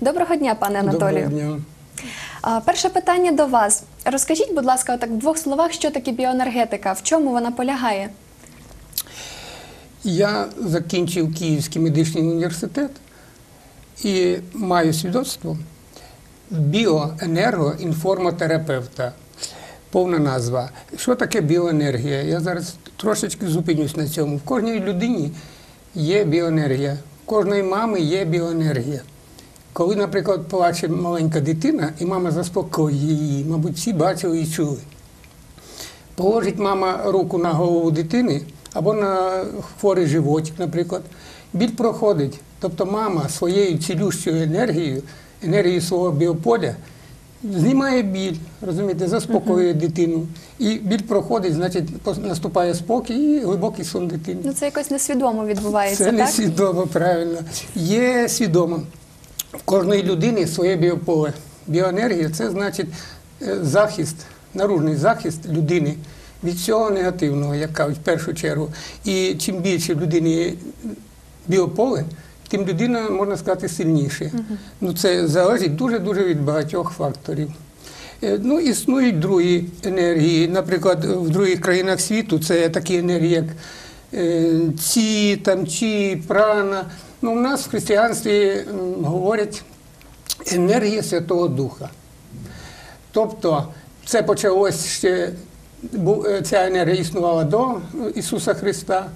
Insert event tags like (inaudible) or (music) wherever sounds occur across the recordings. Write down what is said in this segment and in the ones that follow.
Доброго дня, пане Анатолію. Доброго дня. Перше питання до вас. Розкажіть, будь ласка, отак в двох словах, що таке біоенергетика, в чому вона полягає? Я закінчив Київський медичний університет і маю свідоцтво біоенергоінформотерапевта. Повна назва. Що таке біоенергія? Я зараз трошечки зупинюсь на цьому. В кожній людині є біоенергія, в кожної мами є біоенергія. Коли, наприклад, плаче маленька дитина, і мама заспокоює її, мабуть, всі бачили і чули. Положить мама руку на голову дитини або на хворий животик, наприклад, біль проходить. Тобто мама своєю цілющою енергією, енергією свого біополя, знімає біль, розумієте, заспокоює дитину. І біль проходить, значить, наступає спокій і глибокий сон дитини. Ну це якось несвідомо відбувається, Це так? свідомо, правильно. Є свідомо. В кожної людини своє біополе. Біоенергія це значить е, захист, наружний захист людини від всього негативного, як кажуть, в першу чергу. І чим більше в людини біополе, тим людина, можна сказати, сильніше. Ну, це залежить дуже-дуже від багатьох факторів. Е, Ну, існують другі енергії. Наприклад, в других країнах світу це такі енергії, як е, ці, там, чі, прана. Ну, у нас в християнстві говорять енергія Святого Духа. Тобто це почалось ще, е, ця енергія існувала до Ісуса Христа.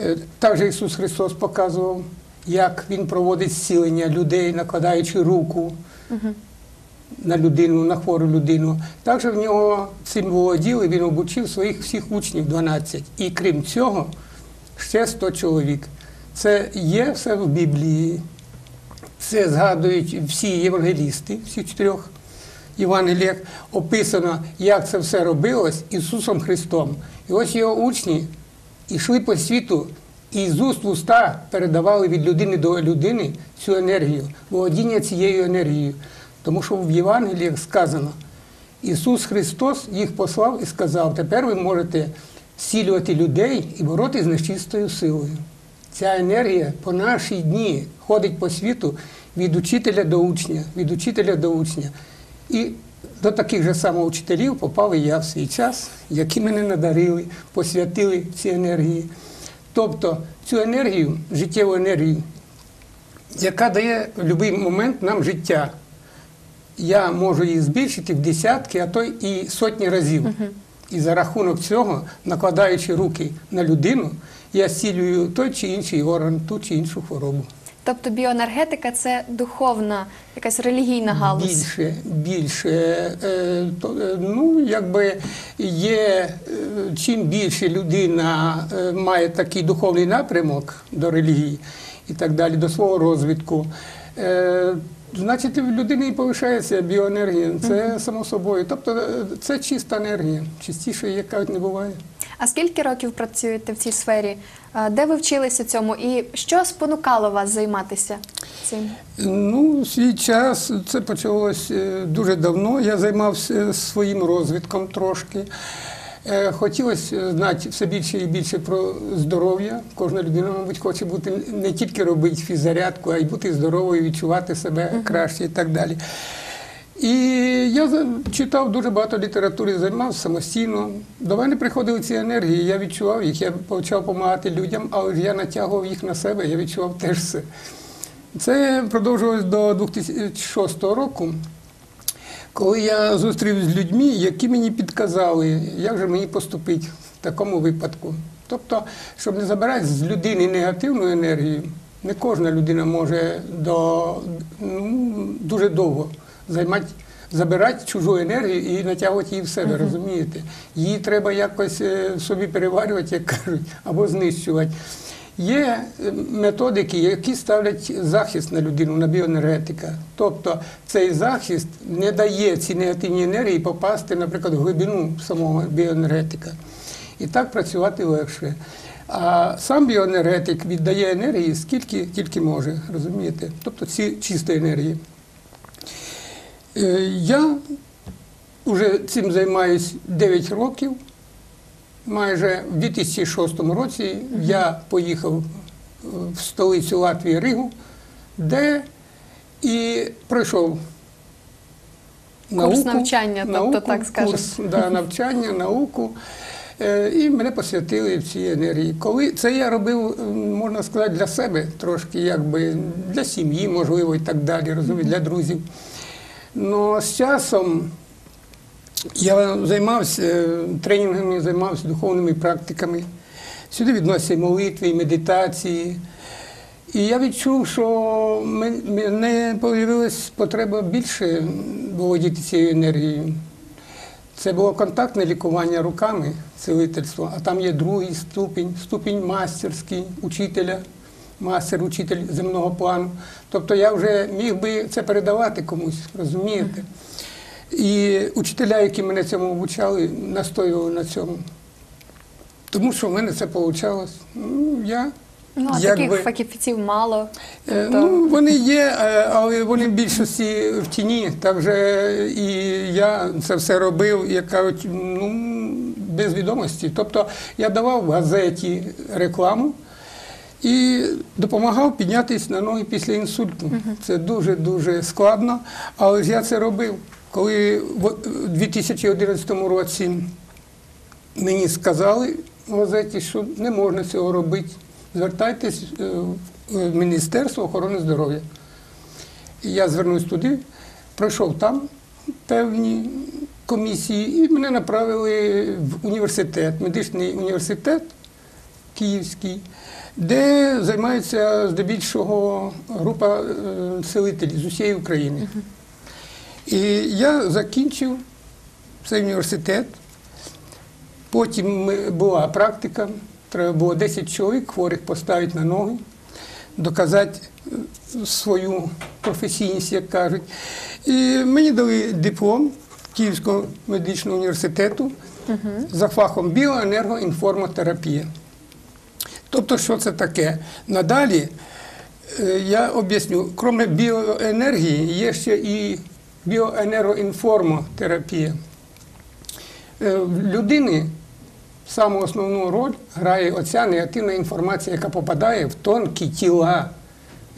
Е, Також Ісус Христос показував, як Він проводить зцілення людей, накладаючи руку на людину, на хвору людину. Також в нього цим володіли, він обучив своїх всіх учнів 12. І крім цього, ще 100 чоловік. Це є все в Біблії. Це згадують всі євангелісти, всі чотирьох Євангеліях. Описано, як це все робилось Ісусом Христом. І ось його учні йшли по світу і з уст в уста передавали від людини до людини цю енергію, володіння цією енергією. Тому що в Євангеліях сказано, Ісус Христос їх послав і сказав, тепер ви можете зцілювати людей і боротися з нечистою силою. Ця енергія по наші дні ходить по світу від учителя до учня, від учителя до учня. І до таких же самоучителів попав і я в свій час, які мене надарили, посвятили ці енергії. Тобто цю енергію, життєву енергію, яка дає в будь-який момент нам життя. Я можу її збільшити в десятки, а то і сотні разів. І за рахунок цього, накладаючи руки на людину, я зцілюю той чи інший орган, ту чи іншу хворобу. Тобто біоенергетика це духовна, якась релігійна галузь. Більше, більше. Е, е, ну, якби є, е, чим більше людина має такий духовний напрямок до релігії і так далі, до свого розвитку. Значить, в людини і повишається біоенергія, це само собою. Тобто е, це чиста енергія, чистіше, як кажуть, не буває. А скільки років працюєте в цій сфері? Де ви вчилися цьому? І що спонукало вас займатися цим? Ну, свій час це почалось е, дуже давно. Я займався своїм розвитком трошки. Е, Хотілося знати все більше і більше про здоров'я. Кожна людина, мабуть, хоче бути не тільки робити фіззарядку, а й бути здоровою, відчувати себе краще і так далі. І я читав дуже багато літератури, займався самостійно. До мене приходили ці енергії, я відчував їх, я почав допомагати людям, але я натягував їх на себе, я відчував теж все. Це продовжувалось до 2006 року, коли я зустрів з людьми, які мені підказали, як же мені поступити в такому випадку. Тобто, щоб не забирати з людини негативну енергію, не кожна людина може до, ну, дуже довго займати, забирати чужу енергію і натягувати її в себе, розумієте? Її треба якось е, собі переварювати, як кажуть, або знищувати. Є е, методики, які ставлять захист на людину, на біоенергетика. Тобто цей захист не дає цій негативній енергії попасти, наприклад, в глибину самого біоенергетика. І так працювати легше. А сам біоенергетик віддає енергії скільки тільки може, розумієте? Тобто ці чистої енергії. Е, Я вже цим займаюся 9 років. Майже в 2006 році я поїхав е, в столицю Латвії Ригу, де і пройшов Курс навчання, тобто, так скажемо. Курс да, (laughs) навчання, науку. Е, І мене посвятили в цій енергії. Коли це я робив, можна сказати, для себе трошки, якби для сім'ї, можливо, і так далі, розумієте, для друзів. Ну з часом я займався е, тренінгами, займався духовними практиками. Сюди відносяться і молитви, і медитації. І я відчув, що мен- мене з'явилась потреба більше володіти цією енергією. Це було контактне лікування руками, цілительство, а там є другий ступінь, ступінь мастерський, учителя, мастер, учитель земного плану. Тобто я вже міг би це передавати комусь, розумієте? І учителя, які мене цьому обучали, настоювали на цьому. Тому що в мене це вийшло. Ну, я Ну, а Якби- таких фахівців мало. Е, Тобто, Ну, вони є, е, але вони в більшості в тіні. Так же і я це все робив, як кажуть, ну, без відомості. Тобто я давав в газеті рекламу і допомагав піднятися на ноги після інсульту. Це дуже-дуже складно, але ж я це робив. Коли в 2011 році мені сказали в газеті, що не можна цього робити. Звертайтесь е, в Міністерство охорони здоров'я. Я звернувся туди, пройшов там певні комісії, і мене направили в університет, медичний університет Київський, де займається здебільшого група е, селителів з усієї України. І я закінчив цей університет. Потім була практика, треба було 10 чоловік хворих поставити на ноги, доказати е, свою професійність, як кажуть. І мені дали диплом Київського медичного університету за фахом біоенергоінформотерапія. Тобто, що це таке? Надалі е, я об'ясню, крім біоенергії, є ще і біоенергоінформотерапія. Е, В людини саму основну роль грає оця негативна інформація, яка попадає в тонкі тіла,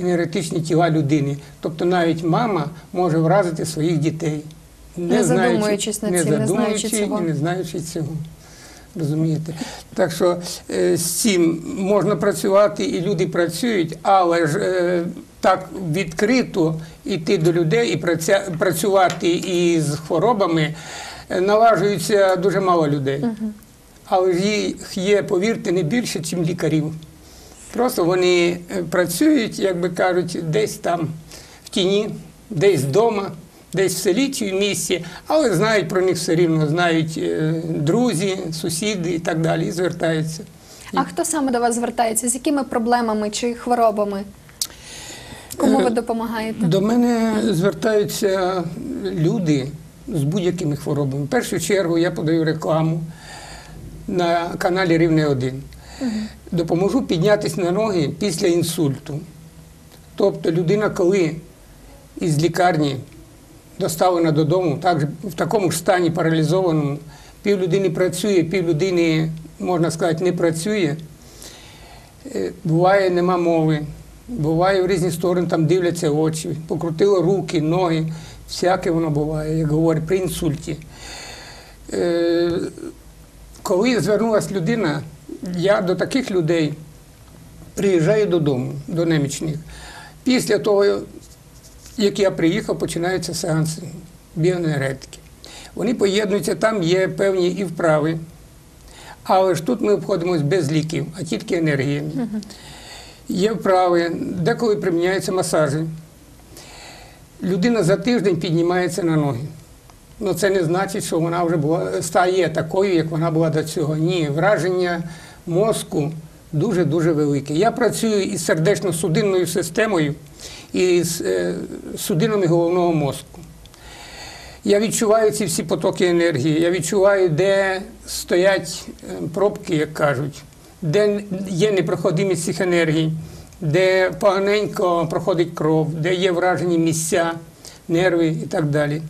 енергетичні тіла людини. Тобто навіть мама може вразити своїх дітей. Не задумуючись над цим, не знаючи цього. і не знаючи цього. Розумієте? Так що е, з цим можна працювати, і люди працюють, але ж е, так відкрито йти до людей і працювати із хворобами е, наважується дуже мало людей. Але їх є, повірте, не більше, ніж лікарів. Просто вони е, працюють, як би кажуть, десь там в тіні, десь вдома, десь в селі чи в місті, але знають про них все рівно, знають е, друзі, сусіди і так далі, і звертаються. а хто саме до вас звертається? З якими проблемами чи хворобами? Кому ви Е, допомагаєте? До мене звертаються люди з будь-якими хворобами. В першу чергу я подаю рекламу на каналі Рівне 1. Допоможу піднятися на ноги після інсульту. Тобто людина, коли із лікарні доставлена додому, так, в такому ж стані паралізованому, пів людини працює, пів людини, можна сказати, не працює. Е, Буває, нема мови. Буває в різні сторони, там дивляться очі, покрутило руки, ноги. Всяке воно буває, як говорять, при інсульті. Е, Коли звернулася людина, я до таких людей приїжджаю додому, до немічних. Після того, як я приїхав, починаються сеанси біоенергетики. Вони поєднуються, там є певні і вправи. Але ж тут ми обходимося без ліків, а тільки енергіями. Є вправи, деколи приміняються масажі. Людина за тиждень піднімається на ноги. Ну, це не значить, що вона вже була, стає такою, як вона була до цього. Ні, враження мозку дуже-дуже велике. Я працюю із сердечно-судинною системою і з е, судинами головного мозку. Я відчуваю ці всі потоки енергії, я відчуваю, де стоять е, пробки, як кажуть, де є непроходимість цих енергій, де поганенько проходить кров, де є вражені місця, нерви і так далі.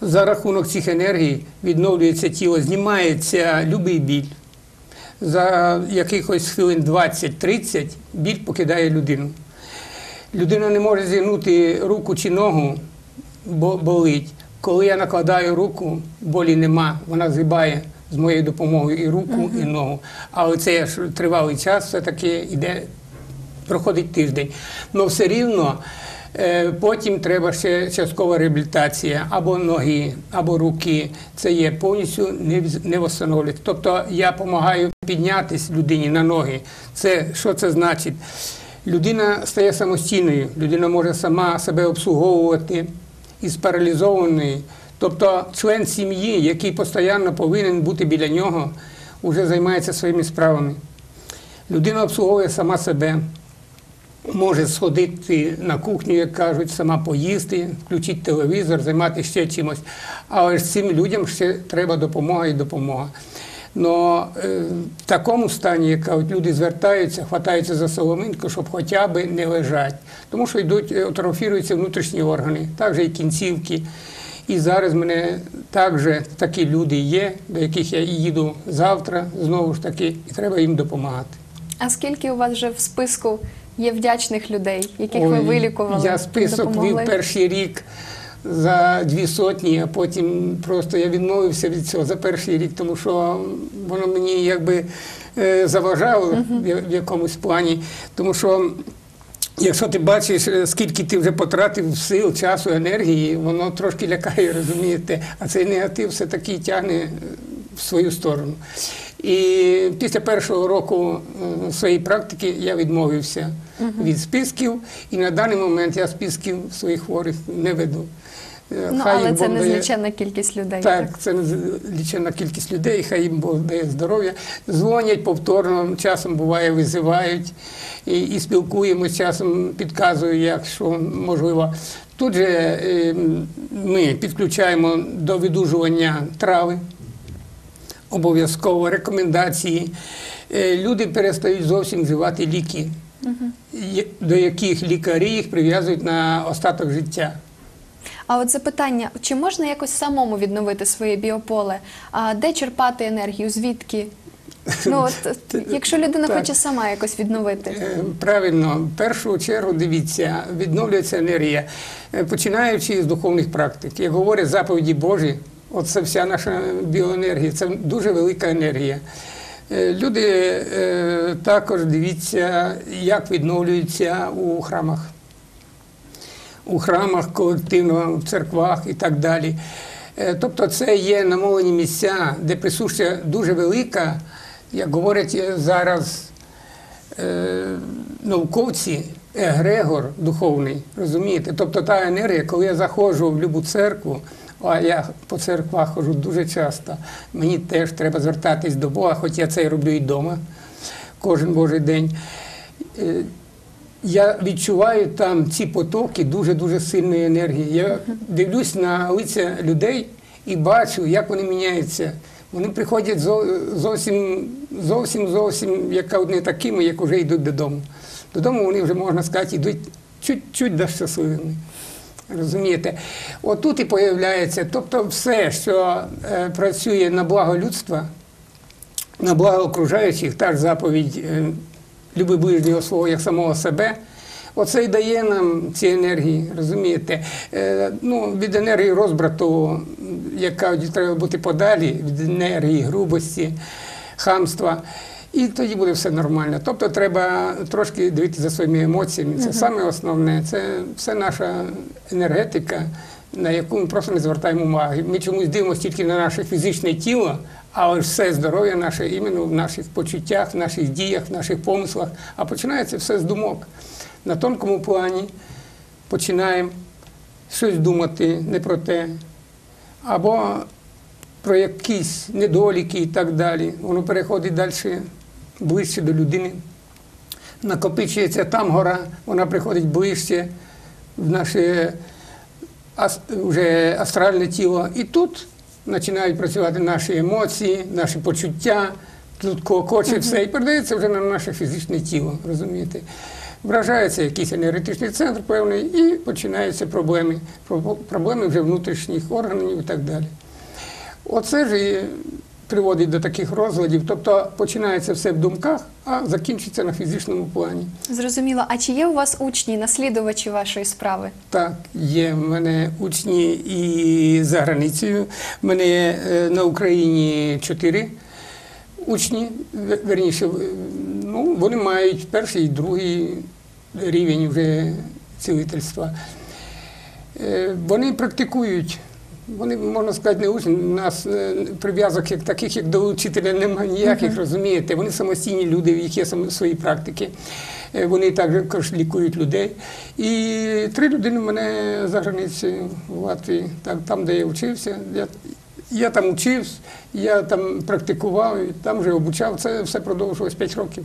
За рахунок цих енергій відновлюється тіло, знімається любий біль. За якихось хвилин 20-30 біль покидає людину. Людина не може зігнути руку чи ногу, бо болить. Коли я накладаю руку, болі нема, вона згибає з моєю допомогою і руку, і ногу. Але це тривалий час, все-таки йде, проходить тиждень. Але все рівно е, потім треба ще часткова реабілітація або ноги, або руки. Це є повністю не, не восстановлюється. Тобто я допомагаю піднятися людині на ноги. Це що це значить? Людина стає самостійною, людина може сама себе обслуговувати із паралізованої. Тобто член сім'ї, який постійно повинен бути біля нього, вже займається своїми справами. Людина обслуговує сама себе, може сходити на кухню, як кажуть, сама поїсти, включити телевізор, займатися ще чимось. Але ж цим людям ще треба допомога і допомога. Но е, в такому стані, як кажуть, люди звертаються, хватаються за соломинку, щоб хоча б не лежати. Тому що йдуть, е, атрофіруються внутрішні органи, також і кінцівки. І зараз мене також такі люди є, до яких я їду завтра, знову ж таки, і треба їм допомагати. А скільки у вас вже в списку є вдячних людей, яких ви вилікували? Я список допомогли? вів перший рік за дві сотні, а потім просто я відмовився від цього за перший рік, тому що воно мені якби е, заважало в- в якомусь плані. Тому що якщо ти бачиш, е, скільки ти вже потратив сил, часу, енергії, воно трошки лякає, розумієте, а цей негатив все-таки тягне е, в свою сторону. І після першого року е, своєї практики я відмовився від списків, і на даний момент я списків своїх хворих не веду. Е, Ну, хай але це дає- кількість людей. так, це незліченна кількість людей, хай їм Бог дає здоров'я. Дзвонять повторно, часом буває, визивають і, і спілкуємось, часом підказую, як що можливо. Тут же е, ми підключаємо до видужування трави, обов'язково рекомендації. Е, Люди перестають зовсім вживати ліки, є- до яких лікарі їх прив'язують на остаток життя. А от запитання: чи можна якось самому відновити своє біополе? А де черпати енергію? Звідки? Ну от (laughs) якщо людина Так. хоче сама якось відновити. Е, Правильно, в першу чергу дивіться, відновлюється енергія, е, починаючи з духовних практик. Як говорять заповіді Божі, от це вся наша біоенергія, це дуже велика енергія. Е, Люди також дивіться, як відновлюються у храмах. У храмах колективно, в церквах і так далі. Е, Тобто це є намолені місця, де присуща дуже велика, як говорять е, зараз е, науковці, егрегор духовний, розумієте? Тобто та енергія, коли я заходжу в будь-яку церкву, а я по церквах ходжу дуже часто, мені теж треба звертатись до Бога, хоч я це і роблю і вдома кожен Божий день. Я відчуваю там ці потоки дуже-дуже сильної енергії. Я дивлюсь на лиця людей і бачу, як вони міняються. Вони приходять зовсім, зовсім, зовсім, як не такими, як вже йдуть додому. Додому вони вже, можна сказати, йдуть чуть-чуть да щасливими. Розумієте? Отут і появляється, тобто все, що е, працює на благо людства, на благо окружаючих, та ж заповідь е, люби ближнього свого як самого себе. Оце і дає нам ці енергії, розумієте? Е, ну, від енергії розбрату, м, як кажуть, треба бути подалі, від енергії грубості, хамства. І тоді буде все нормально. Тобто треба трошки дивитися за своїми емоціями. Це саме основне, це все наша енергетика, на яку ми просто не звертаємо уваги. Ми чомусь дивимося тільки на наше фізичне тіло, але все здоров'я наше іменно в наших почуттях, в наших діях, в наших помислах. А починається все з думок. На тонкому плані починаємо щось думати не про те, або про якісь недоліки і так далі. Воно переходить далі ближче до людини. Накопичується там гора, вона приходить ближче в наше астральне тіло. І тут починають працювати наші емоції, наші почуття, тут кокоче все, і передається вже на наше фізичне тіло, розумієте? Вражається якийсь енергетичний центр певний, і починаються проблеми. Проблеми вже внутрішніх органів і так далі. Оце ж і приводить до таких розладів. Тобто починається все в думках, а закінчиться на фізичному плані. Зрозуміло. А чи є у вас учні, наслідувачі вашої справи? Так, є в мене учні і за границею. В мене є е, на Україні чотири учні, верніше, ну, вони мають перший і другий рівень вже цілительства. Е, Вони практикують. Вони, можна сказати, не учні. У нас е, прив'язок як таких, як до учителя, немає ніяких, розумієте. Вони самостійні люди, в їх є свої практики. Е, Вони також лікують людей. І три людини в мене за границею в Латвії, так, там, де я вчився. Я, я там учився, я там практикував, там вже обучав. Це все продовжувалось 5 років.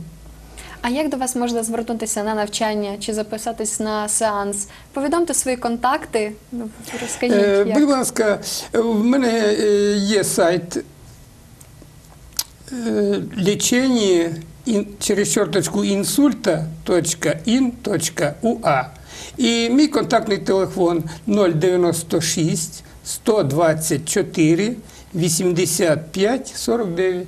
А як до вас можна звернутися на навчання чи записатись на сеанс? Повідомте свої контакти. Ну, Розкажіть, Е, як. Будь ласка, в мене е, є сайт е, лічення ін- через чорточку інсульта.in.ua. І мій контактний телефон 096 124 85 49.